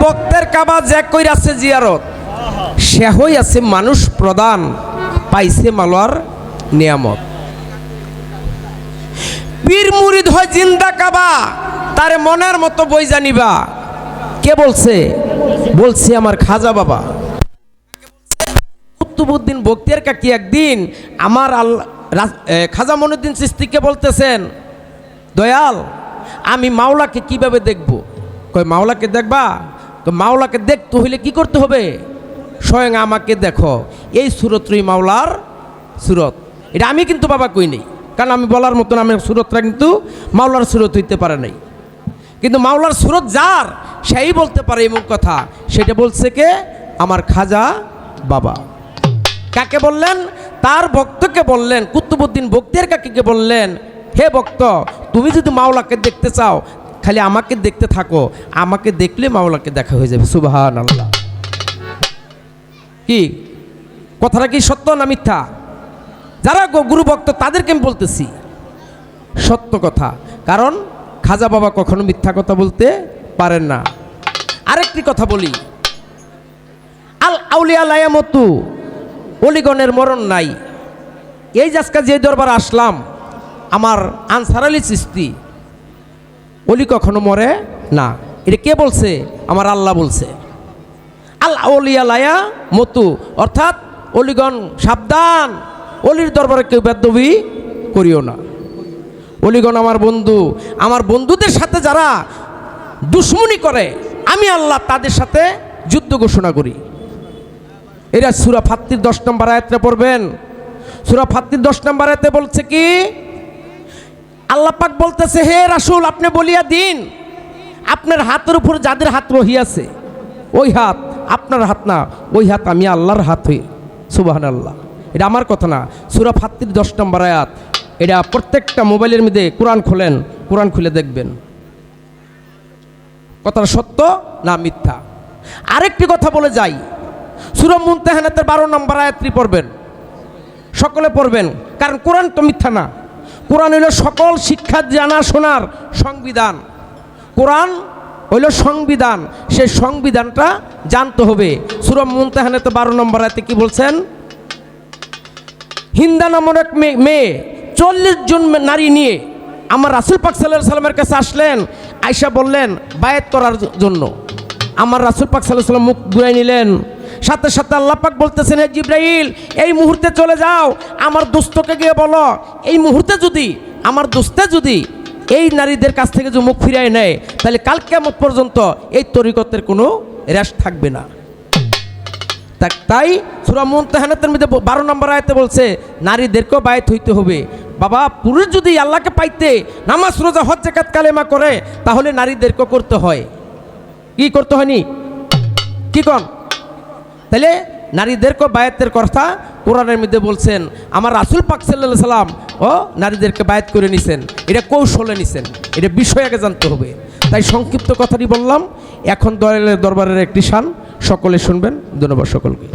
ভক্তের কাবা জ্যাক কইরা আছে জিয়ারত। সে আছে মানুষ প্রদান পাইছে মালোয়ার নিয়ামত। পীর মুরিদ হয় জিন্দা কাবা, তার মনের মতো বই জানিবা। কে বলছে? বলছে আমার খাজা বাবা। কুতুবুদ্দিন বক্তিয়ার কাকি একদিন আমার রাস- খাজা মনুদ্দিন চিস্তিকে বলতেছেন, দয়াল, আমি মাওলাকে কীভাবে দেখব? কই মাওলাকে দেখবা? কই মাওলাকে দেখতে হইলে কি করতে হবে? স্বয়ং আমাকে দেখো। এই সুরতই মাওলার সুরত। এটা আমি কিন্তু বাবা কই নেই। কারণ আমি বলার মতন আমার সুরতটা কিন্তু মাওলার সুরত হইতে পারে নাই। কিন্তু মাওলার সুরত যার, সেই বলতে পারে এমন কথা। সেটা বলছে কে? আমার খাজা বাবা। কাকে বললেন? তার ভক্তকে বললেন। কুতুবুদ্দিন ভক্তের কাকিকে বললেন, হে ভক্ত, তুমি যদি মাওলাকে দেখতে চাও খালি আমাকে দেখতে থাকো। আমাকে দেখলে মাওলাকে দেখা হয়ে যাবে। সুবাহান আল্লাহ কি? কথাটা কি সত্য না মিথ্যা? যারা গো- গুরু ভক্ত, তাদেরকে আমি বলতেছি। সত্য কথা। কারণ খাজা বাবা কখনো মিথ্যা কথা বলতে পারেন না। আরেকটি কথা বলি। আল আউলিয়া লায়ামতু অলিগণের মরণ নাই। এই জাসকা যে দরবার আসলাম, আমার আনসার আলী চিস্তি অলি কখনো মরে? না। এটা কে বলছে? আমার আল্লাহ বলছে। আল আউলিয়া লায়া মতু। অর্থাৎ অলিগণ, সাবধান। অলির দরবারে কেউ বেদবি করিও না। অলিগণ আমার বন্ধু। আমার বন্ধুদের সাথে যারা দুশ্মনী করে, আমি আল্লাহ তাদের সাথে যুদ্ধ ঘোষণা করি। এরা সুরা ফাত্তির দশ নম্বর আয়াতটা পড়বেন। সুরা ফাত্তির দশ নম্বর আয়াতে বলছে কি? আল্লাহ পাক বলতেছে, হে রাসুল, আপনি বলিয়া দিন, আপনার হাতের উপর যাদের হাত রহিয়াছে ওই হাত আপনার হাত না, ওই হাত আমি আল্লাহর হাত হই সুবাহান আল্লাহ এটা আমার কথা না, সুরা ফাত্তির দশ নম্বর আয়াত, এটা প্রত্যেকটা মোবাইলের মধ্যে কোরআন খোলেন, কোরআন খুলে দেখবেন। কথাটা সত্য না মিথ্যা? আরেকটি কথা বলে যাই সুরম মুনতাহানাতের বারো নম্বর আয়াত্রী পড়বেন, সকলে পড়বেন, কারণ কোরআন তো মিথ্যা না। কোরআন হইল সকল শিক্ষা জানা শোনার সংবিধান। কোরআন হইল সংবিধান সেই সংবিধানটা জানতে হবে। সুরম মুনতাহানাতে বারো নম্বর আয়াতে কি বলছেন? হিন্দা নামর এক মেয়ে- মেয়ে চল্লিশ জন নারী নিয়ে আমার রাসুল পাক সাল্লাহ সাল্লামের কাছে আসলেন আয়সা বললেন, বায়াত করার জন্য। আমার রাসুল পাক সাল্লাহ সাল্লাম মুখ ঘুরাই নিলেন। সাথে সাথে আল্লাহ পাক বলতেছেন, হে জিব্রাইল, এই মুহূর্তে চলে যাও, আমার দোস্তকে গিয়ে বলো। এই মুহূর্তে যদি, আমার দোস্তে যদি এই নারীদের কাছ থেকে যে মুখ ফিরিয়ে নেয়, তাহলে কাল কেমন পর্যন্ত এই তরিকতের কোনো রেশ থাকবে না। তাই সুরা মুমতাহানাতের মধ্যে বারো নম্বর আয়তে বলছে, নারীদেরকেও বায়ত হইতে হবে। বাবা, পুরুষ যদি আল্লাহকে পাইতে নামাজ, রোজা, হজ জাকাত কালেমা করে, তাহলে নারীদেরকেও করতে হয়। কি করতে হয়নি? কি কন? তাহলে নারীদেরকেও বায়াতের কথা কোরআনের মধ্যে বলছেন। আমার রাসুল পাক সাল্লাহ সাল্লাম, ও নারীদেরকে বায়াত করে নিছেন। এটা কৌশলে নিছেন। এটা বিষয় আগে জানতে হবে। তাই সংক্ষিপ্ত কথাটি বললাম। এখন দয়ালের দরবারের একটি শান। সকলে শুনবেন। ধন্যবাদ সকলকে।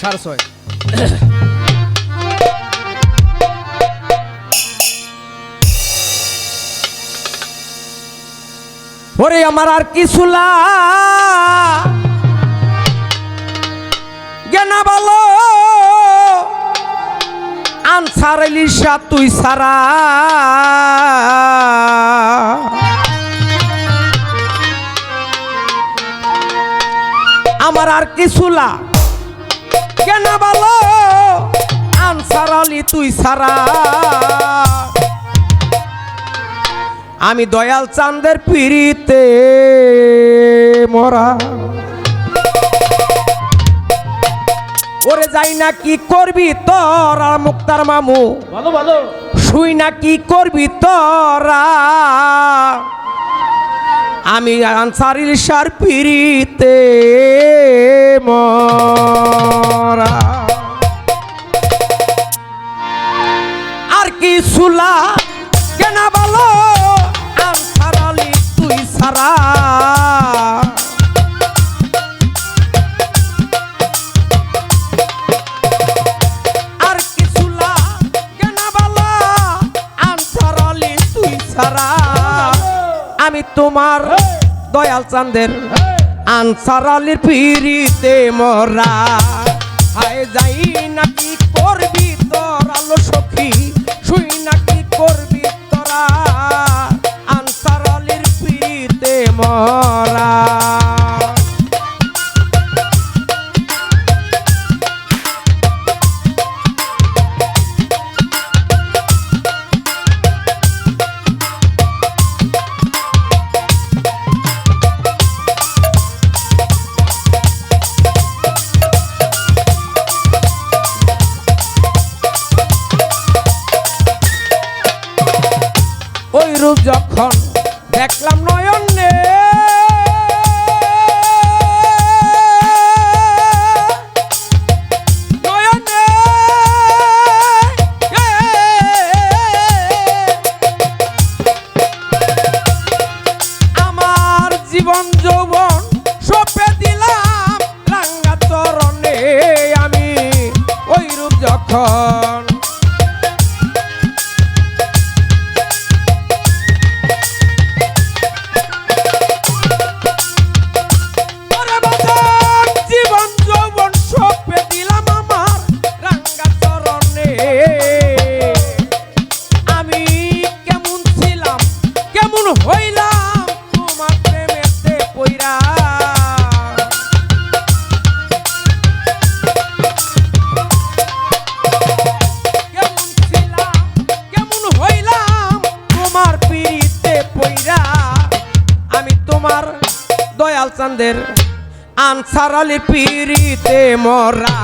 সাড়ে ছয়। ওরে আমার আর কিছু লা জ্ঞানা বলো, আনসার ইলিশা তুই সারা আমার আর কিছু লা জ্ঞানা বলো, আনসার আলী তুই সারা আমি দয়াল চাঁদের পিড়িতে মরা। ওরে যাই না কি করবি তোরা মুক্তার মামু? ভালো ভালো শুই না কি করবি তোরা? আমি আনসারিল সার পিড়িতে মরা। আর কি সুলা কেনা বলো? সারা আমি তোমার দয়াল চান্দের আনসার আলির পিড়িতে মরা। হায় যাই নাকি করবি তোর আলো সখী? মরা রূপ যখন দেখলাম নয় তারালি পিরিতে মরা।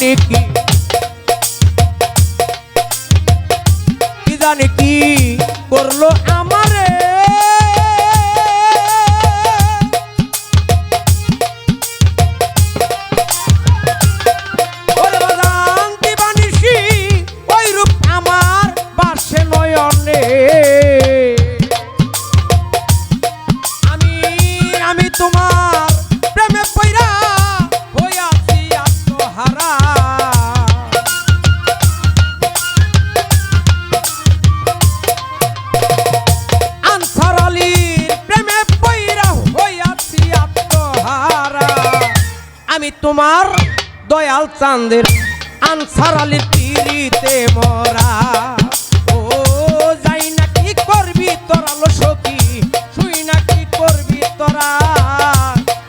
জানে কি কি জানে কি করল আমি তোমার দয়াল চাঁদের আনসার আলির পিড়িতে মরা। ও, যাই না কি করবি তোরা লো সখী, শুই না কি করবি তোরা?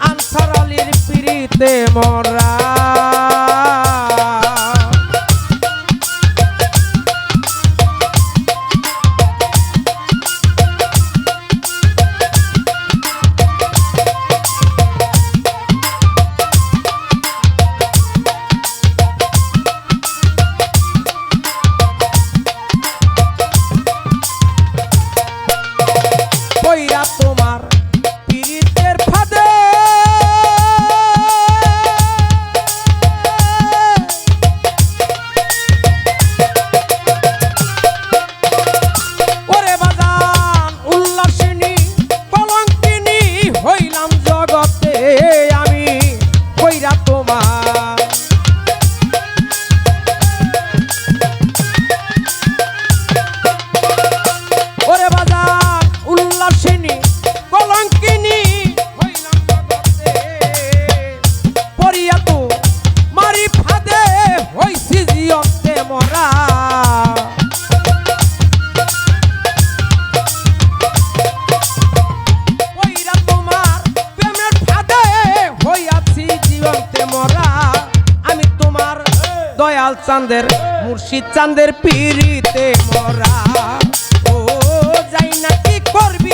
আনসার পিড়িতে মরা। করবি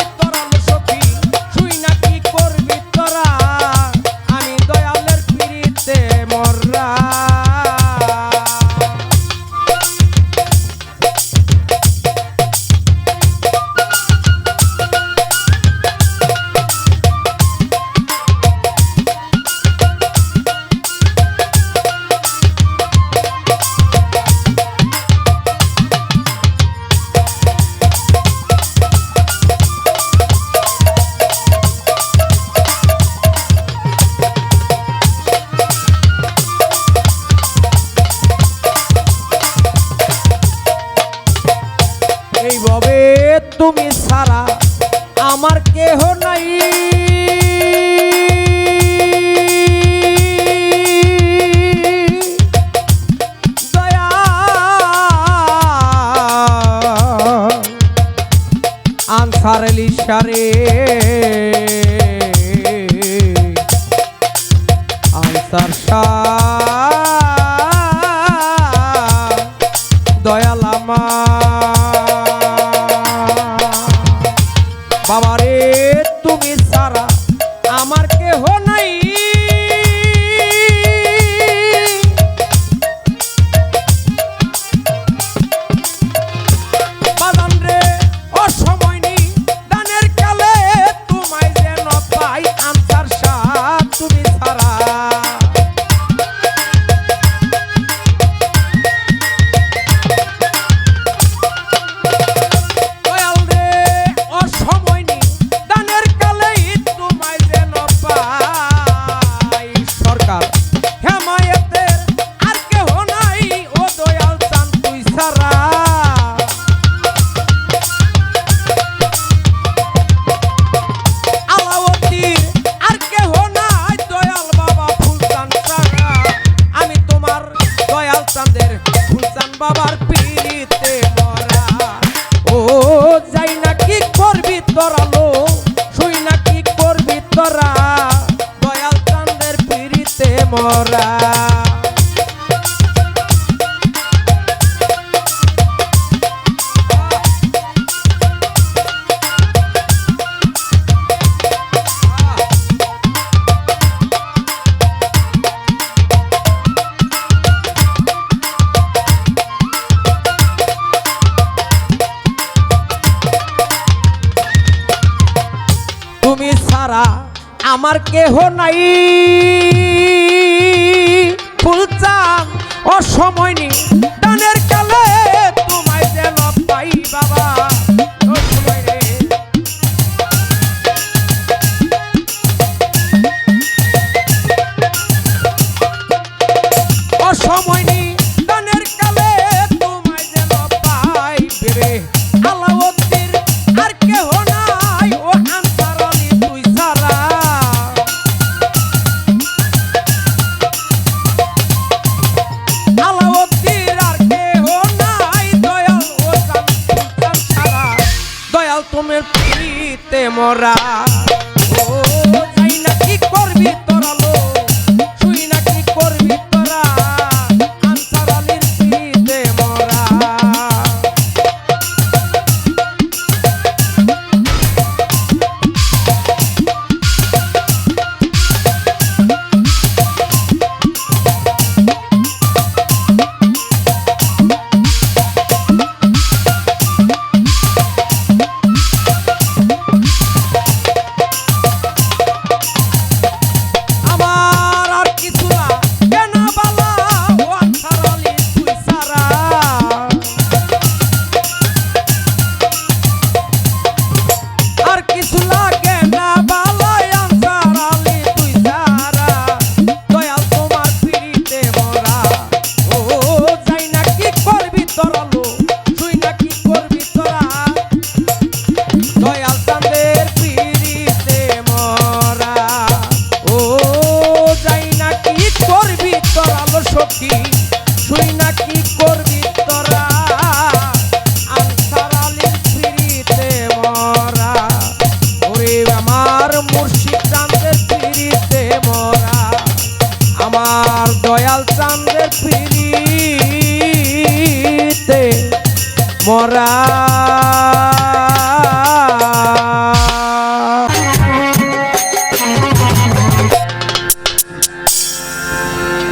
মরা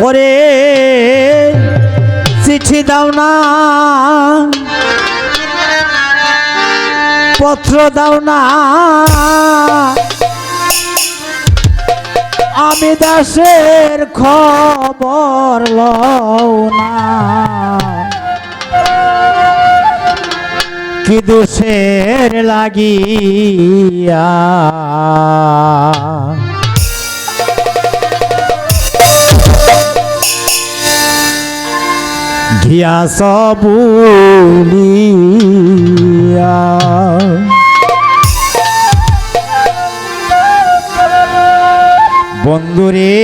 ওরে, চিঠি দাও না। পত্র দাও না। আমি দাসের খবর লও না। কি দোষের লাগিয়া ঘিয়া সবুলিয়া। বন্ধুরে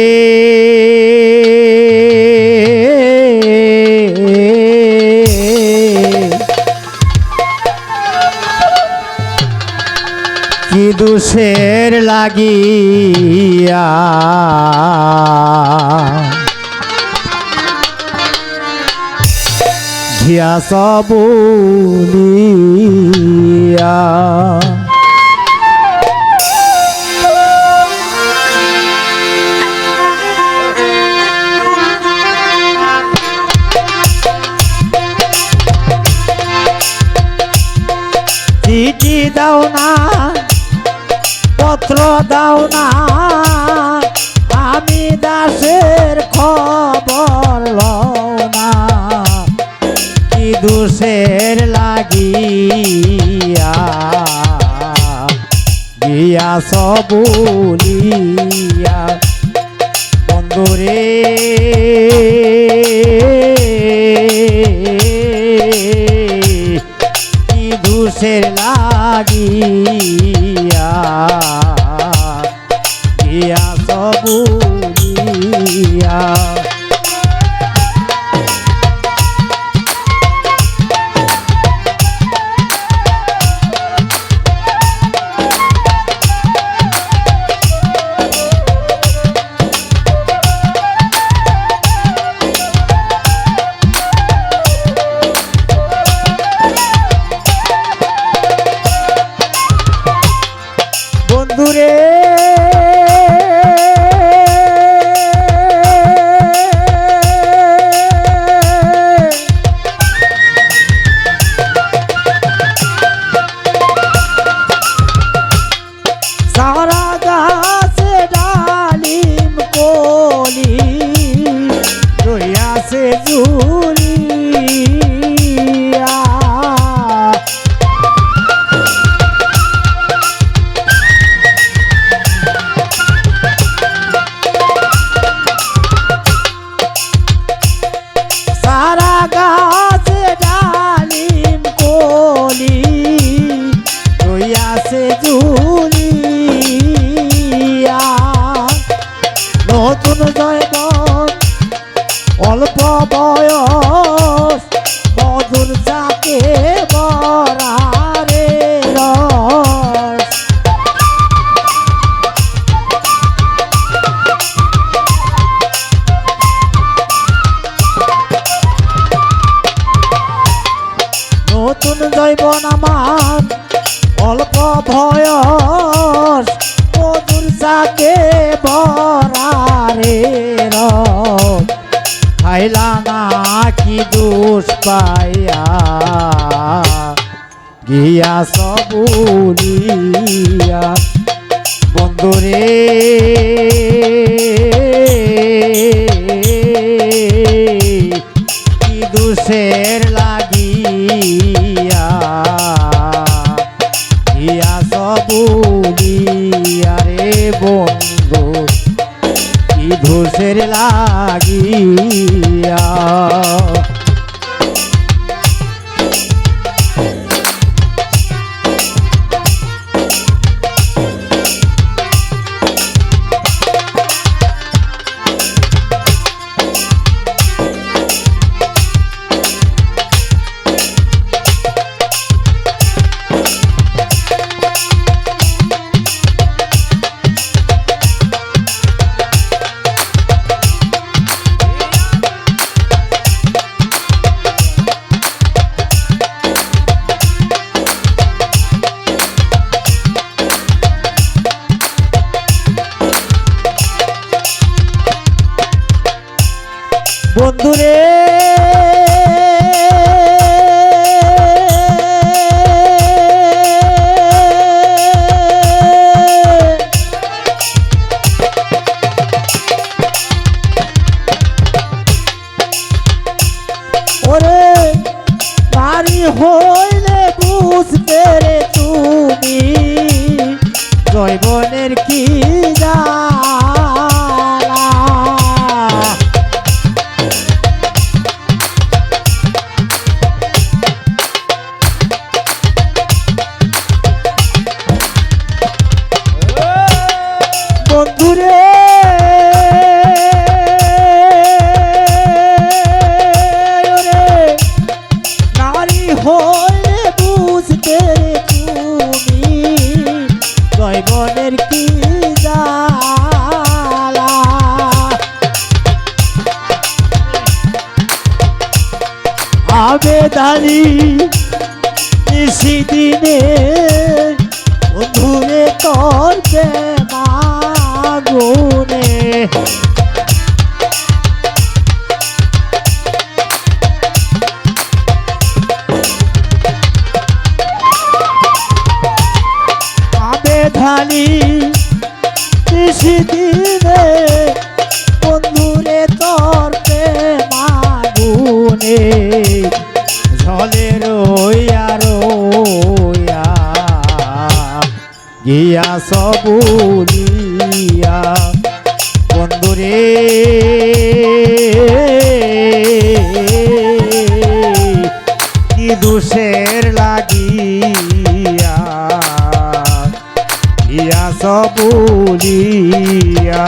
কি দোষের লাগিয়া ঘিয়া সবুলিয়া। চিঠি দাও না পত্র দাও না আমি দাসের খবর গিয়া সবুলিয়া বন্ধুরে কি দোষের লাগিয়া। গিয়া সবুলিয়া। বন্ধুরে নতুন জয়বন অল্প দোষের ঝলে রইয়া রইয়া। গিয়া সবুলিয়া। বন্ধুরে কি দোষের লাগিয়া। ইয়া সবুলিয়া।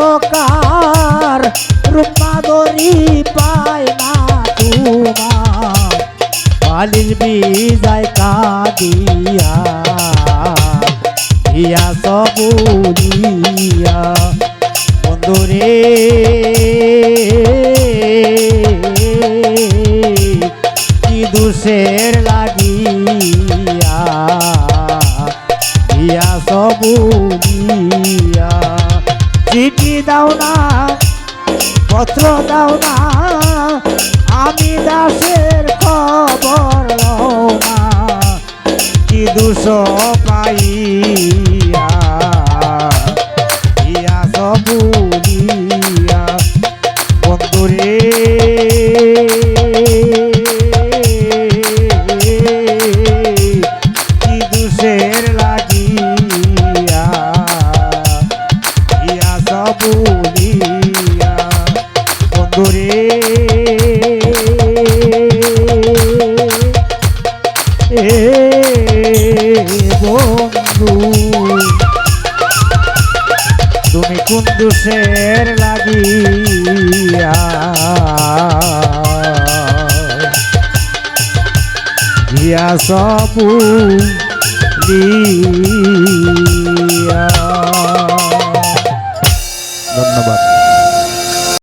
অন্ধকার রূপা দরি পায় না তোমার। বালির বিজায় কাদিয়া ইয়া বন্ধুরে দাও না পত্র দাও না আমি দাসের খবর না। কি দুশো পাইয়া